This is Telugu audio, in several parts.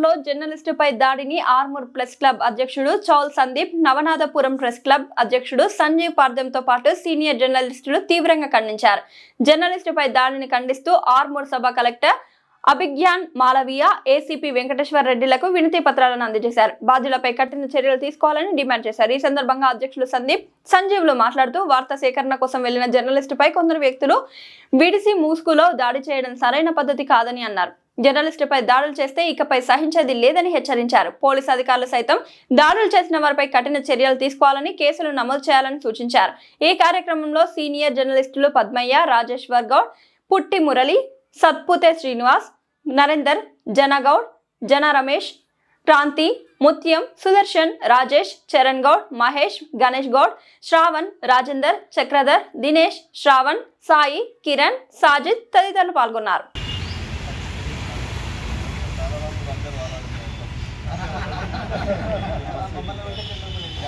ఆర్మూర్లో జర్నలిస్టుపై దాడిని ఆర్మూర్ ప్రెస్ క్లబ్ అధ్యక్షుడు చౌల్ సందీప్ నవనాథపురం ప్రెస్ క్లబ్ అధ్యక్షుడు సంజీవ్ పార్దంతో పాటు సీనియర్ జర్నలిస్టులు తీవ్రంగా ఖండించారు. జర్నలిస్టుపై దాడిని ఖండిస్తూ ఆర్మూర్ సభ కలెక్టర్ అభిజ్ఞాన్ మాలవీయ ఏసీపీ వెంకటేశ్వర రెడ్డిలకు వినతి పత్రాలను అందజేశారు. బాధ్యులపై కఠిన చర్యలు తీసుకోవాలని డిమాండ్ చేశారు. ఈ సందర్భంగా అధ్యక్షులు సందీప్ సంజీవ్లు మాట్లాడుతూ వార్తా సేకరణ కోసం వెళ్ళిన జర్నలిస్టుపై కొందరు వ్యక్తులు విడిసి మూసుకులో దాడి చేయడం సరైన పద్ధతి కాదని అన్నారు. జర్నలిస్టుపై దాడులు చేస్తే ఇకపై సహించేది లేదని హెచ్చరించారు. పోలీసు అధికారులు సైతం దాడులు చేసిన వారిపై కఠిన చర్యలు తీసుకోవాలని కేసులు నమోదు చేయాలని సూచించారు. ఈ కార్యక్రమంలో సీనియర్ జర్నలిస్టులు పద్మయ్య రాజేశ్వర్ గౌడ్ పుట్టి మురళి సత్పుతే శ్రీనివాస్ నరేందర్ జనగౌడ్ జన రమేష్ క్రాంతి ముత్యం సుదర్శన్ రాజేష్ చరణ్ గౌడ్ మహేష్ గణేష్ గౌడ్ శ్రావణ్ రాజేందర్ చక్రధర్ దినేష్ శ్రావణ్ సాయి కిరణ్ సాజిద్ తదితరులు పాల్గొన్నారు.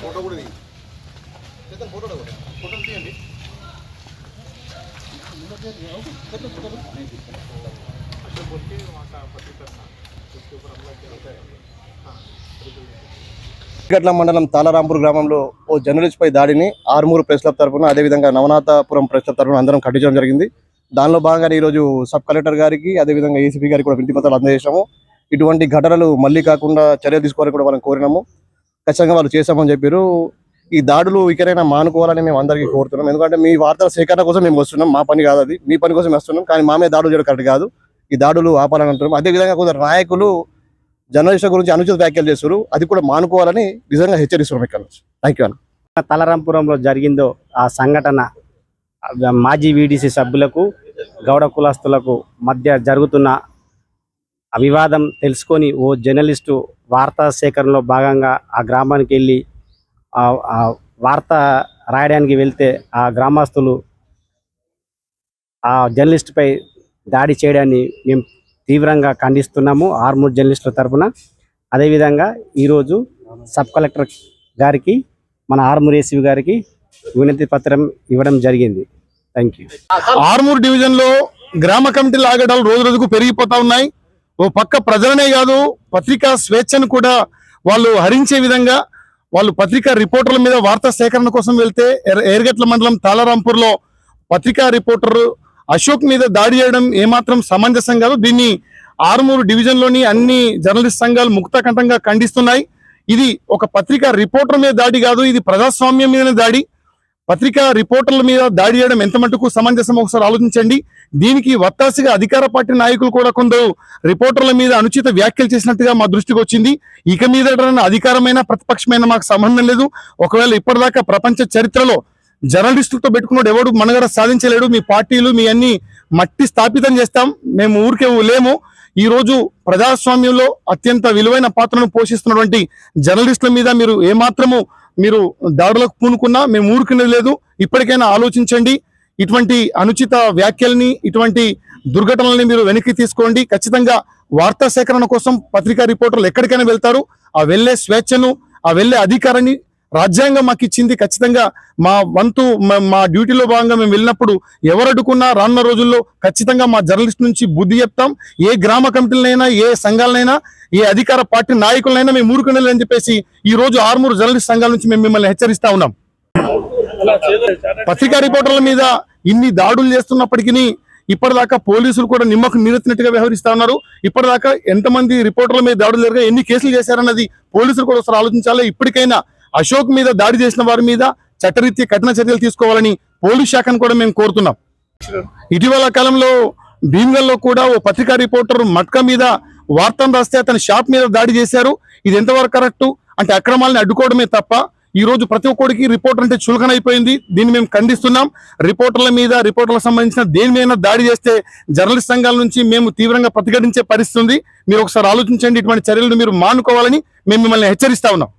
ఫోటో కూడా ఫోటో తీయండి గట్ల మండలం తాలారాంపూర్ గ్రామంలో ఓ జర్నలిస్ట్ పై దాడిని ఆర్మూరు ప్రెస్ క్లబ్ తరఫున అదేవిధంగా నవనాథపురం ప్రెస్ క్లబ్ తరఫున అందరం ఖండించడం జరిగింది. దానిలో భాగంగా ఈరోజు సబ్ కలెక్టర్ గారికి అదేవిధంగా ఏసీపీ గారికి కూడా వినతి పత్రాలు ఇటువంటి ఘటనలు మళ్ళీ కాకుండా చర్యలు తీసుకోవాలని కూడా మనం కోరినాము. ఖచ్చితంగా వాళ్ళు చేశామని చెప్పారు. ఈ దాడులు ఇకరైనా మానుకోవాలని మేము అందరికీ కోరుతున్నాం. ఎందుకంటే మీ వార్తల సేకరణ కోసం మేము వస్తున్నాం. మా పని కాదు అది. మీ పని కోసం వస్తున్నాం. కానీ మా మీద దాడులు చేయడం కరెక్ట్ కాదు. ఈ దాడులు ఆపాలని అంటున్నాం. అదేవిధంగా కొందరు నాయకులు జర్నలిస్టుల గురించి అనుచిత వ్యాఖ్యలు చేస్తారు అది కూడా మానుకోవాలని నిజంగా హెచ్చరిస్తున్నాం ఇక్కడ నుంచి. థ్యాంక్ యూ అన్న తలరంపురంలో జరిగిందో ఆ సంఘటన మాజీ వీడీసీ సభ్యులకు గౌడ కులస్తులకు మధ్య జరుగుతున్న వివాదం తెలుసుకొని ఓ జర్నలిస్టు వార్తా సేకరణలో భాగంగా ఆ గ్రామానికి వెళ్ళి వార్త రాయడానికి వెళ్తే ఆ గ్రామస్తులు ఆ జర్నలిస్టుపై దాడి చేయడాన్ని మేము తీవ్రంగా ఖండిస్తున్నాము ఆర్మూర్ జర్నలిస్టుల తరపున. అదేవిధంగా ఈరోజు సబ్ కలెక్టర్ గారికి మన ఆర్మూర్ ఏసీవి గారికి వినతి పత్రం ఇవ్వడం జరిగింది. థ్యాంక్ యూ ఆర్మూర్ డివిజన్లో గ్రామ కమిటీల లాగడాలు రోజు రోజుకు పెరిగిపోతా ఉన్నాయి. ఓ పక్క ప్రజలనే కాదు పత్రికా స్వేచ్ఛను కూడా వాళ్ళు హరించే విధంగా వాళ్ళు పత్రికా రిపోర్టర్ల మీద వార్తా సేకరణ కోసం వెళ్తే ఎర్- ఎర్గట్ల మండలం తాలారాంపూర్లో పత్రికా రిపోర్టర్ అశోక్ మీద దాడి చేయడం ఏమాత్రం సమంజసం కాదు. దీన్ని ఆరుమూరు డివిజన్లోని అన్ని జర్నలిస్ట్ సంఘాలు ముక్తకంఠంగా ఖండిస్తున్నాయి. ఇది ఒక పత్రికా రిపోర్టర్ మీద దాడి కాదు ఇది ప్రజాస్వామ్యం మీద దాడి. పత్రికా రిపోర్టర్ల మీద దాడి చేయడం ఎంత మటుకు సమంజసం ఒకసారి ఆలోచించండి. దీనికి వత్తాసిగా అధికార పార్టీ నాయకులు కూడా కొందరు రిపోర్టర్ల మీద అనుచిత వ్యాఖ్యలు చేసినట్టుగా మా దృష్టికి వచ్చింది. ఇక మీద అధికారమైన ప్రతిపక్షమైన మాకు సంబంధం లేదు. ఒకవేళ ఇప్పటిదాకా ప్రపంచ చరిత్రలో జర్నలిస్టులతో పెట్టుకున్నాడు ఎవడు మనగడ సాధించలేడు. మీ పార్టీలు మీ అన్ని మట్టి స్థాపితం చేస్తాం. మేము ఊరికే లేము. ఈ రోజు ప్రజాస్వామ్యంలో అత్యంత విలువైన పాత్రను పోషిస్తున్నటువంటి జర్నలిస్టుల మీద మీరు ఏమాత్రము మీరు దాడులకు పూనుకున్నా మేము ఊరుకునేది లేదు. ఇప్పటికైనా ఆలోచించండి. ఇటువంటి అనుచిత వ్యాఖ్యల్ని ఇటువంటి దుర్ఘటనల్ని మీరు వెనక్కి తీసుకోండి. ఖచ్చితంగా వార్తా సేకరణ కోసం పత్రికా రిపోర్టర్లు ఎక్కడికైనా వెళ్తారు. ఆ వెళ్ళే స్వేచ్ఛను ఆ వెళ్ళే అధికారాన్ని రాజ్యాంగం మాకు ఇచ్చింది ఖచ్చితంగా మా వంతు మా- డ్యూటీలో భాగంగా మేము వెళ్ళినప్పుడు ఎవరు అడ్డుకున్నా రానున్న రోజుల్లో ఖచ్చితంగా మా జర్నలిస్ట్ నుంచి బుద్ధి చెప్తాం. ఏ గ్రామ కమిటీలనైనా ఏ సంఘాలనైనా ఏ అధికార పార్టీ నాయకులనైనా మేము ఊరుకునేదని చెప్పేసి ఈ రోజు ఆరుమూరు జర్నలిస్ట్ సంఘాల నుంచి మేము మిమ్మల్ని హెచ్చరిస్తా ఉన్నాం. పత్రికా రిపోర్టర్ల మీద ఇన్ని దాడులు చేస్తున్నప్పటికీ ఇప్పటిదాకా పోలీసులు కూడా నిమ్మకు నీరెత్తినట్టుగా వ్యవహరిస్తా ఉన్నారు. ఇప్పటిదాకా ఎంతమంది రిపోర్టర్ల మీద దాడులు జరిగా ఎన్ని కేసులు చేశారన్నది పోలీసులు కూడా ఒకసారి ఆలోచించాలి. ఇప్పటికైనా అశోక్ మీద దాడి చేసిన వారి మీద చట్టరీత్యా కఠిన చర్యలు తీసుకోవాలని పోలీస్ శాఖను కూడా మేము కోరుతున్నాం. ఇటీవల కాలంలో భీమ్గల్లో కూడా ఓ పత్రికా రిపోర్టర్ మట్క మీద వార్తను రాస్తే అతని షాప్ మీద దాడి చేశారు. ఇది ఎంతవరకు కరెక్ట్? అంటే అక్రమాలను అడ్డుకోవడమే తప్ప ఈ రోజు ప్రతి ఒక్కడికి రిపోర్టర్ అంటే చులకన అయిపోయింది. దీన్ని మేము ఖండిస్తున్నాం. రిపోర్టర్ల మీద రిపోర్టర్లకు సంబంధించిన దేని మీద దాడి చేస్తే జర్నలిస్ట్ సంఘాల నుంచి మేము తీవ్రంగా ప్రతిఘటించే పరిస్థితి మీరు ఒకసారి ఆలోచించండి. ఇటువంటి చర్యలను మీరు మానుకోవాలని మేము మిమ్మల్ని హెచ్చరిస్తా ఉన్నాం.